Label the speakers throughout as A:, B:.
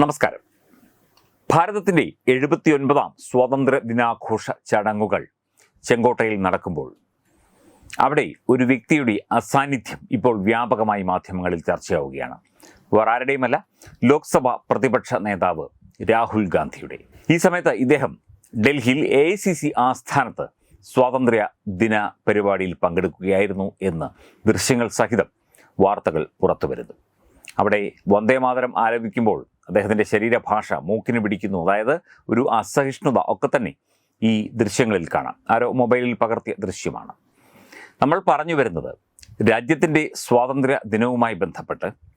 A: നമസ്കാരം. ഭാരതത്തിന്റെ എഴുപത്തിയൊൻപതാം സ്വാതന്ത്ര്യ ദിനാഘോഷ ചടങ്ങുകൾ ചെങ്കോട്ടയിൽ നടക്കുമ്പോൾ അവിടെ ഒരു വ്യക്തിയുടെ അസാന്നിധ്യം ഇപ്പോൾ വ്യാപകമായി മാധ്യമങ്ങളിൽ ചർച്ചയാവുകയാണ്. വേറെ ആരുടെയുമല്ല ലോക്സഭ പ്രതിപക്ഷ നേതാവ് രാഹുൽ ഗാന്ധിയുടെ. ഈ സമയത്ത് ഇദ്ദേഹം ഡൽഹിയിൽ എ ഐ സി സി ആസ്ഥാനത്ത് സ്വാതന്ത്ര്യ ദിന പരിപാടിയിൽ പങ്കെടുക്കുകയായിരുന്നു എന്ന് ദൃശ്യങ്ങൾ സഹിതം വാർത്തകൾ പുറത്തുവരുന്നു. അവിടെ വന്ദേമാതരം ആലപിക്കുമ്പോൾ അദ്ദേഹത്തിന്റെ ശരീരഭാഷ മൂക്കിന് പിടിക്കുന്നു. അതായത് ഒരു അസഹിഷ്ണുത ഒക്കെ തന്നെ ഈ ദൃശ്യങ്ങളിൽ കാണാം. ആരോ മൊബൈലിൽ പകർത്തിയ ദൃശ്യമാണ്. നമ്മൾ പറഞ്ഞു വരുന്നത് രാജ്യത്തിന്റെ സ്വാതന്ത്ര്യ ദിനവുമായി ബന്ധപ്പെട്ട്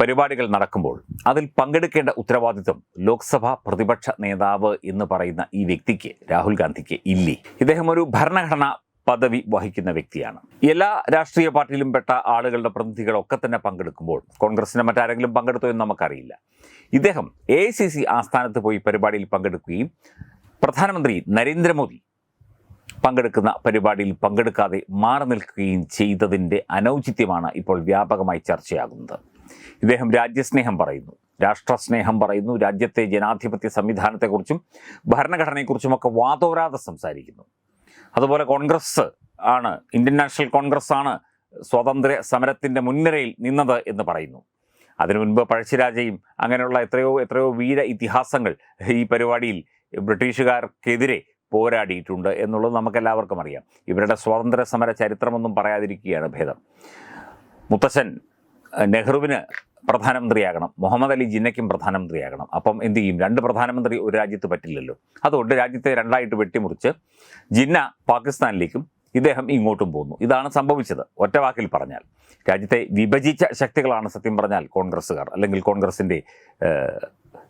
A: പരിപാടികൾ നടക്കുമ്പോൾ അതിൽ പങ്കെടുക്കേണ്ട ഉത്തരവാദിത്വം ലോക്സഭാ പ്രതിപക്ഷ നേതാവ് എന്ന് പറയുന്ന ഈ വ്യക്തിക്ക് രാഹുൽ ഗാന്ധിക്ക് ഇല്ലേ? ഇദ്ദേഹം ഒരു ഭരണഘടനാ പദവി വഹിക്കുന്ന വ്യക്തിയാണ്. എല്ലാ രാഷ്ട്രീയ പാർട്ടിയിലും പെട്ട ആളുകളുടെ പ്രതിനിധികളൊക്കെ തന്നെ പങ്കെടുക്കുമ്പോൾ കോൺഗ്രസിന്റെ മറ്റാരെങ്കിലും പങ്കെടുത്തോ എന്ന് നമുക്കറിയില്ല. ഇദ്ദേഹം എ സി സി ആസ്ഥാനത്ത് പോയി പരിപാടിയിൽ പങ്കെടുക്കുകയും പ്രധാനമന്ത്രി നരേന്ദ്രമോദി പങ്കെടുക്കുന്ന പരിപാടിയിൽ പങ്കെടുക്കാതെ മാറി നിൽക്കുകയും ചെയ്തതിന്റെ അനൗചിത്യമാണ് ഇപ്പോൾ വ്യാപകമായി ചർച്ചയാകുന്നത്. ഇദ്ദേഹം രാജ്യസ്നേഹം പറയുന്നു. രാഷ്ട്രസ്നേഹം പറയുന്നു. രാജ്യത്തെ ജനാധിപത്യ സംവിധാനത്തെക്കുറിച്ചും ഭരണഘടനയെക്കുറിച്ചുമൊക്കെ വാതോരാതെ സംസാരിക്കുന്നു. അതുപോലെ കോൺഗ്രസ് ആണ് ഇന്ത്യൻ നാഷണൽ കോൺഗ്രസ് ആണ് സ്വാതന്ത്ര്യ സമരത്തിന്റെ മുൻനിരയിൽ നിന്നത് എന്ന് പറയുന്നു. അതിനു മുൻപ് പഴശ്ശിരാജയും അങ്ങനെയുള്ള എത്രയോ എത്രയോ വീര ഇതിഹാസങ്ങൾ ഈ പരിപാടിയിൽ ബ്രിട്ടീഷുകാർക്കെതിരെ പോരാടിയിട്ടുണ്ട് എന്നുള്ളത് നമുക്കെല്ലാവർക്കും അറിയാം. ഇവരുടെ സ്വാതന്ത്ര്യ സമര ചരിത്രമൊന്നും പറയാതിരിക്കുകയാണ് ഭേദം. മുത്തശ്ശൻ നെഹ്റുവിന് പ്രധാനമന്ത്രിയാകണം. മുഹമ്മദ് അലി ജിന്നയ്ക്കും പ്രധാനമന്ത്രിയാകണം. അപ്പം എന്ത് ചെയ്യും? രണ്ട് പ്രധാനമന്ത്രി ഒരു രാജ്യത്ത് പറ്റില്ലല്ലോ. അതുകൊണ്ട് രാജ്യത്തെ രണ്ടായിട്ട് വെട്ടിമുറിച്ച് ജിന്ന പാകിസ്ഥാനിലേക്കും ഇദ്ദേഹം ഇങ്ങോട്ടും പോകുന്നു ഇതാണ് സംഭവിച്ചത്. ഒറ്റ വാക്കിൽ പറഞ്ഞാൽ. രാജ്യത്തെ വിഭജിച്ച ശക്തികളാണ് സത്യം പറഞ്ഞാൽ കോൺഗ്രസ്സുകാർ അല്ലെങ്കിൽ കോൺഗ്രസിന്റെ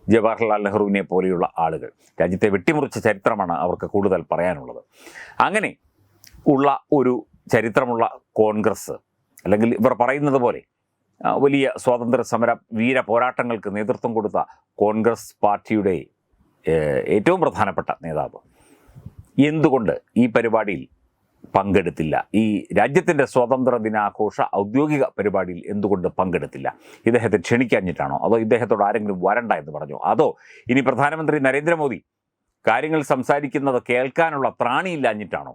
A: ജവഹർലാൽ നെഹ്റുവിനെ പോലെയുള്ള ആളുകൾ. രാജ്യത്തെ വെട്ടിമുറിച്ച ചരിത്രമാണ് അവർക്ക് കൂടുതൽ പറയാനുള്ളത്. അങ്ങനെ ഉള്ള ഒരു ചരിത്രമുള്ള കോൺഗ്രസ് അല്ലെങ്കിൽ ഇവർ പറയുന്നത് പോലെ വലിയ സ്വാതന്ത്ര്യ സമര വീര പോരാട്ടങ്ങൾക്ക് നേതൃത്വം കൊടുത്ത കോൺഗ്രസ് പാർട്ടിയുടെ ഏറ്റവും പ്രധാനപ്പെട്ട നേതാവ്. എന്തുകൊണ്ട് ഈ പരിപാടിയിൽ പങ്കെടുത്തില്ല. ഈ രാജ്യത്തിന്റെ സ്വാതന്ത്ര്യ ദിനാഘോഷ ഔദ്യോഗിക പരിപാടിയിൽ എന്തുകൊണ്ട് പങ്കെടുത്തില്ല? ഇദ്ദേഹത്തെ ക്ഷണിക്കാഞ്ഞിട്ടാണോ? അതോ ഇദ്ദേഹത്തോട് ആരെങ്കിലും വരണ്ട എന്ന് പറഞ്ഞു? അതോ ഇനി പ്രധാനമന്ത്രി നരേന്ദ്രമോദി കാര്യങ്ങൾ സംസാരിക്കുന്നത് കേൾക്കാനുള്ള ത്രാണിയില്ലാഞ്ഞിട്ടാണോ?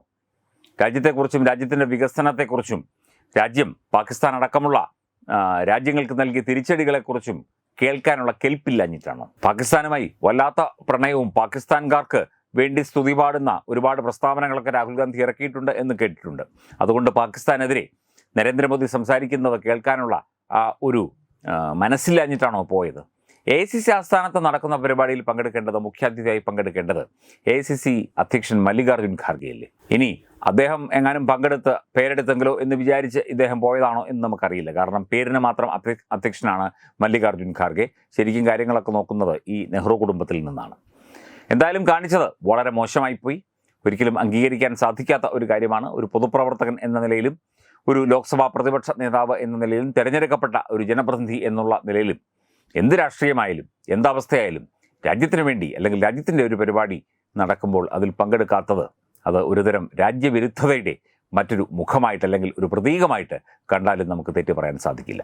A: രാജ്യത്തെക്കുറിച്ചും രാജ്യത്തിന്റെ വികസനത്തെക്കുറിച്ചും രാജ്യം പാകിസ്ഥാൻ അടക്കമുള്ള രാജ്യങ്ങൾക്ക് നൽകിയ തിരിച്ചടികളെക്കുറിച്ചും കേൾക്കാനുള്ള കെൽപ്പില്ലാഞ്ഞിട്ടാണോ? പാകിസ്ഥാനുമായി വല്ലാത്ത പ്രണയവും പാകിസ്ഥാൻകാർക്ക് വേണ്ടി സ്തുതി പാടുന്ന ഒരുപാട് പ്രസ്താവനകളൊക്കെ രാഹുൽ ഗാന്ധി ഇറക്കിയിട്ടുണ്ട് എന്ന് കേട്ടിട്ടുണ്ട്. അതുകൊണ്ട് പാകിസ്ഥാനെതിരെ നരേന്ദ്രമോദി സംസാരിക്കുന്നത് കേൾക്കാനുള്ള ആ ഒരു മനസ്സിലഞ്ഞിട്ടാണോ പോയത്? എ സി സി ആസ്ഥാനത്ത് നടക്കുന്ന പരിപാടിയിൽ പങ്കെടുക്കേണ്ടത് മുഖ്യാതിഥിയായി പങ്കെടുക്കേണ്ടത് എ സി സി അധ്യക്ഷൻ മല്ലികാർജുൻ ഖാർഗെയല്ലേ? ഇനി അദ്ദേഹം എങ്ങാനും പങ്കെടുത്ത് പേരെടുത്തെങ്കിലോ എന്ന് വിചാരിച്ച് ഇദ്ദേഹം പോയതാണോ എന്ന് നമുക്കറിയില്ല. കാരണം പേരിന് മാത്രം അധ്യക്ഷനാണ് മല്ലികാർജുൻ ഖാർഗെ. ശരിക്കും കാര്യങ്ങളൊക്കെ നോക്കുന്നത് ഈ നെഹ്റു കുടുംബത്തിൽ നിന്നാണ്. എന്തായാലും കാണിച്ചത് വളരെ മോശമായി പോയി. ഒരിക്കലും അംഗീകരിക്കാൻ സാധിക്കാത്ത ഒരു കാര്യമാണ്. ഒരു പൊതുപ്രവർത്തകൻ എന്ന നിലയിലും ഒരു ലോക്സഭാ പ്രതിപക്ഷ നേതാവ് എന്ന നിലയിലും തിരഞ്ഞെടുക്കപ്പെട്ട ഒരു ജനപ്രതിനിധി എന്നുള്ള നിലയിലും എന്ത് രാഷ്ട്രീയമായാലും എന്തവസ്ഥയായാലും രാജ്യത്തിന് വേണ്ടി അല്ലെങ്കിൽ രാജ്യത്തിന്റെ ഒരു പരിപാടി നടക്കുമ്പോൾ അതിൽ പങ്കെടുക്കാത്തത് അത് ഒരുതരം രാജ്യവിരുദ്ധതയുടെ മറ്റൊരു മുഖമായിട്ട് അല്ലെങ്കിൽ ഒരു പ്രതീകമായിട്ട് കണ്ടാലും നമുക്ക് തെറ്റ് പറയാൻ സാധിക്കില്ല.